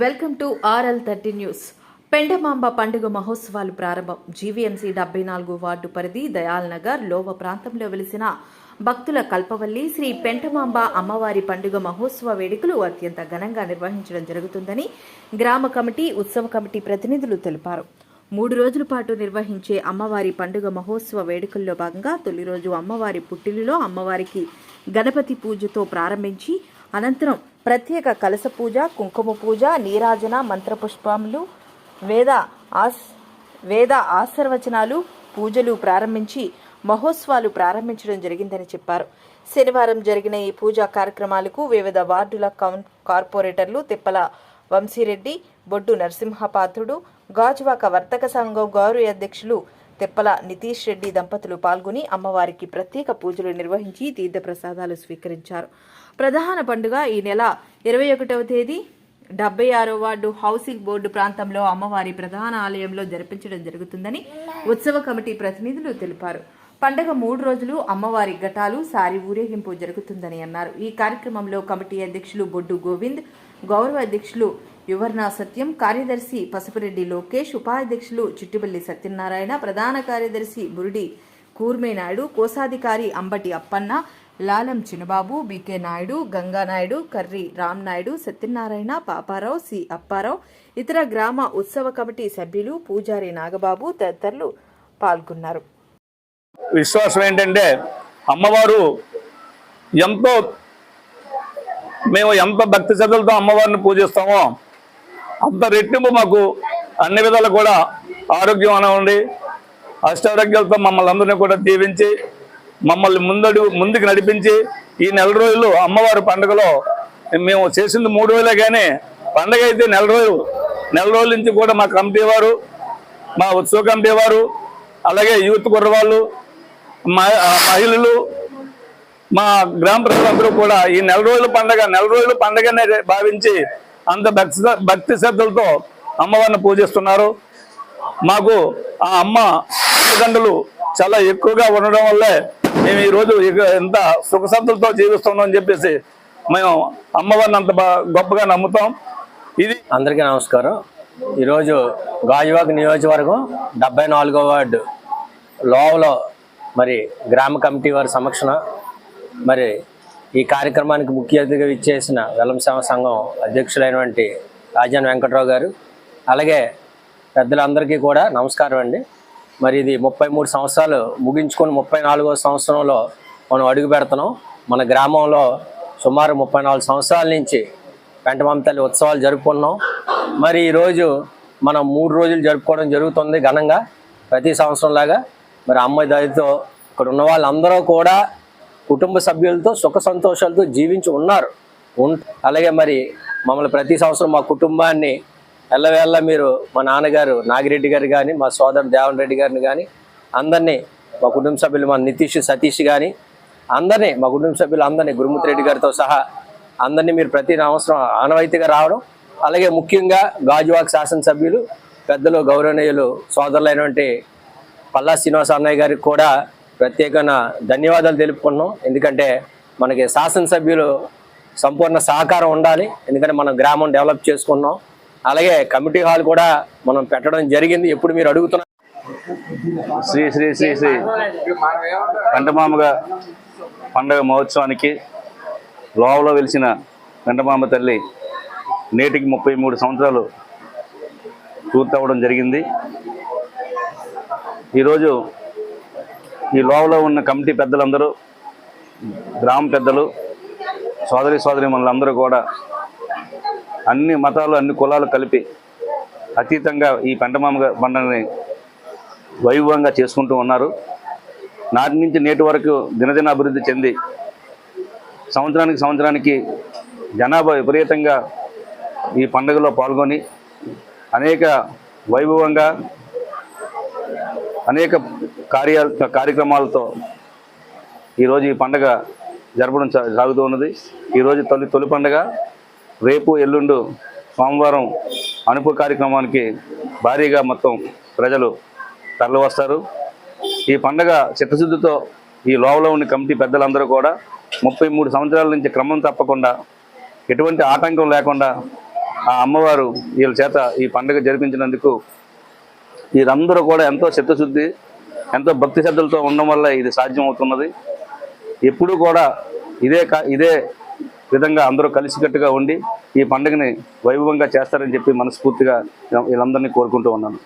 Welcome to R L thirty news. Pendamamba పండుగ మహోత్సవాలు ప్రారంభం. జీవీఎంసీ డెబ్బై నాలుగు వార్డు పరిధి దయాల్ నగర్ లోవ ప్రాంతంలో వెలిసిన భక్తుల కల్పవల్లి శ్రీ పెంటమాంబ అమ్మవారి పండుగ మహోత్సవ వేడుకలు అత్యంత ఘనంగా నిర్వహించడం జరుగుతుందని గ్రామ కమిటీ ఉత్సవ కమిటీ ప్రతినిధులు తెలిపారు. మూడు రోజుల పాటు నిర్వహించే అమ్మవారి పండుగ మహోత్సవ వేడుకల్లో భాగంగా తొలి రోజు అమ్మవారి పుట్టిలిలో అమ్మవారికి గణపతి పూజతో ప్రారంభించి అనంతరం ప్రత్యేక కలస పూజ కుంకుమ పూజ నీరాజన మంత్రపుష్పములు వేద ఆస్ వేద ఆశీర్వచనాలు పూజలు ప్రారంభించి మహోత్సవాలు ప్రారంభించడం జరిగిందని చెప్పారు. శనివారం జరిగిన ఈ పూజా కార్యక్రమాలకు వివిధ వార్డుల కౌన్ కార్పొరేటర్లు తిప్పల వంశీరెడ్డి బొడ్డు నరసింహపాత్రుడు గాజువాక వర్తక సంఘం గౌరవ అధ్యక్షులు తెప్పల నితీష్ రెడ్డి దంపతులు పాల్గొని అమ్మవారికి ప్రత్యేక పూజలు నిర్వహించి తీర్థప్రసాదాలు స్వీకరించారు. ప్రధాన పండుగ ఈ నెల ఇరవై ఒకటవ తేదీ డెబ్బై ఆరో వార్డు హౌసింగ్ బోర్డు ప్రాంతంలో అమ్మవారి ప్రధాన ఆలయంలో జరిపించడం జరుగుతుందని ఉత్సవ కమిటీ ప్రతినిధులు తెలిపారు. పండగ మూడు రోజులు అమ్మవారి ఘటాలు సారి ఊరేగింపు జరుగుతుందని అన్నారు. ఈ కార్యక్రమంలో కమిటీ అధ్యక్షులు బొడ్డు గోవింద్ గౌరవ అధ్యక్షులు యువర్ణ సత్యం కార్యదర్శి పసుపురెడ్డి లోకేష్ ఉపాధ్యక్షులు చిట్టిపల్లి సత్యనారాయణ ప్రధాన కార్యదర్శి బురుడి కూర్మే నాయుడు కోశాధికారి Ambati Appanna Lalam Chinababu B K Naidu Ganganaidu Karri Ram Naidu Satyanarayana Paparao C. Apparao ఇతర గ్రామ ఉత్సవ కమిటీ సభ్యులు పూజారి నాగబాబు తదితరులు పాల్గొన్నారు. విశ్వాసం ఏంటంటే అమ్మవారు ఎంతో మేము ఎంత భక్తి శ్రద్ధలతో అమ్మవారిని పూజిస్తామో అంత రెట్టింపు మాకు అన్ని విధాలు కూడా ఆరోగ్యం అనండి అష్టారోగ్యాలతో మమ్మల్ని అందరినీ కూడా దీవించి మమ్మల్ని ముందడు ముందుకు నడిపించి ఈ నెల రోజులు అమ్మవారి పండుగలో మేము చేసింది మూడు రోజులే కానీ పండగ అయితే నెల రోజులు నెల రోజుల నుంచి కూడా మా కమిటీ వారు మా ఉత్సవ కమిటీ వారు అలాగే యూత్ కుర్రవాళ్ళు మహిళలు మా గ్రామ ప్రజలందరూ కూడా ఈ నెల రోజుల పండగ నెల రోజుల పండగనే భావించి అంత భక్తి భక్తి శ్రద్ధలతో అమ్మవారిని పూజిస్తున్నారు. మాకు ఆ అమ్మ తల్లిదండ్రులు చాలా ఎక్కువగా ఉండడం వల్లే మేము ఈరోజు ఎంత సుఖసంతులతో జీవిస్తున్నాం అని చెప్పేసి మేము అమ్మవారిని అంత గొప్పగా నమ్ముతాం. ఇది అందరికీ నమస్కారం. ఈరోజు గాజువాక నియోజకవర్గం డెబ్బై నాలుగో వార్డు లోవలో మరి గ్రామ కమిటీ వారి సమక్షణ మరి ఈ కార్యక్రమానికి ముఖ్య అతిథిగా ఇచ్చేసిన వెల్లం సంఘం అధ్యక్షులైనటువంటి రాజాన్ వెంకట్రావు గారు అలాగే పెద్దలందరికీ కూడా నమస్కారం అండి. మరి ఇది ముప్పై మూడు సంవత్సరాలు ముగించుకొని ముప్పై నాలుగో సంవత్సరంలో మనం అడుగు పెడుతున్నాం. మన గ్రామంలో సుమారు ముప్పై నాలుగు సంవత్సరాల నుంచి వెంటమామ ఉత్సవాలు జరుపుకున్నాం. మరి ఈరోజు మనం మూడు రోజులు జరుపుకోవడం జరుగుతుంది ఘనంగా ప్రతి సంవత్సరం లాగా మరి అమ్మాయి దాదితో ఇక్కడ ఉన్న వాళ్ళందరూ కూడా కుటుంబ సభ్యులతో సుఖ సంతోషాలతో జీవించి ఉన్నారు. అలాగే మరి మమ్మల్ని ప్రతి సంవత్సరం మా కుటుంబాన్ని ఎల్లవేళ్ళ మీరు మా నాన్నగారు నాగిరెడ్డి గారు కానీ మా సోదరు దేవన్ రెడ్డి గారిని కానీ అందరినీ మా కుటుంబ సభ్యులు మా నితీష్ సతీష్ కానీ అందరినీ మా కుటుంబ సభ్యులు అందరినీ గురుమూర్తి రెడ్డి గారితో సహా అందరినీ మీరు ప్రతి సంవత్సరం ఆనవాయితీగా రావడం అలాగే ముఖ్యంగా గాజువాక్ శాసనసభ్యులు పెద్దలు గౌరవనీయులు సోదరులైనటువంటి పల్లా శ్రీనివాస అన్నయ్య గారికి కూడా ప్రత్యేకమైన ధన్యవాదాలు తెలుపుకున్నాం. ఎందుకంటే మనకి శాసనసభ్యులు సంపూర్ణ సహకారం ఉండాలి. ఎందుకంటే మనం గ్రామం డెవలప్ చేసుకున్నాం. అలాగే కమిటీ హాల్ కూడా మనం పెట్టడం జరిగింది. ఎప్పుడు మీరు అడుగుతున్నారు శ్రీ శ్రీ శ్రీ శ్రీ కంటమామగా పండగ మహోత్సవానికి లోవలో వెలిసిన కంటమామ తల్లి నేటికి ముప్పై మూడు సంవత్సరాలు పూర్తవడం జరిగింది. ఈరోజు ఈ లోపల ఉన్న కమిటీ పెద్దలందరూ గ్రామ పెద్దలు సోదరి సోదరి మనలందరూ కూడా అన్ని మతాలు అన్ని కులాలు కలిపి అతీతంగా ఈ పెంటమామ పండుగని వైభవంగా చేసుకుంటూ ఉన్నారు. నాటి నుంచి నేటి వరకు దినదిన అభివృద్ధి చెంది సంవత్సరానికి సంవత్సరానికి జనాభా విపరీతంగా ఈ పండుగలో పాల్గొని అనేక వైభవంగా అనేక కార్య కార్యక్రమాలతో ఈరోజు ఈ పండగ జరపడం సాగుతూ ఉన్నది. ఈరోజు తొలి తొలి పండుగ. రేపు ఎల్లుండు సోమవారం అనుపు కార్యక్రమానికి భారీగా మొత్తం ప్రజలు తరలి వస్తారు ఈ పండగ చిత్తశుద్ధితో ఈ లోవలో ఉన్న కమిటీ పెద్దలందరూ కూడా ముప్పై మూడు సంవత్సరాల నుంచి క్రమం తప్పకుండా ఎటువంటి ఆటంకం లేకుండా ఆ అమ్మవారు వీళ్ళ చేత ఈ పండుగ జరిపించినందుకు వీరందరూ కూడా ఎంతో చిత్తశుద్ధి ఎంతో భక్తి శ్రద్ధలతో ఉండడం వల్ల ఇది సాధ్యం అవుతున్నది ఎప్పుడూ కూడా ఇదే కా ఇదే విధంగా అందరూ కలిసికట్టుగా ఉండి ఈ పండుగని వైభవంగా చేస్తారని చెప్పి మనస్ఫూర్తిగా వీళ్ళందరినీ కోరుకుంటూ ఉన్నాను.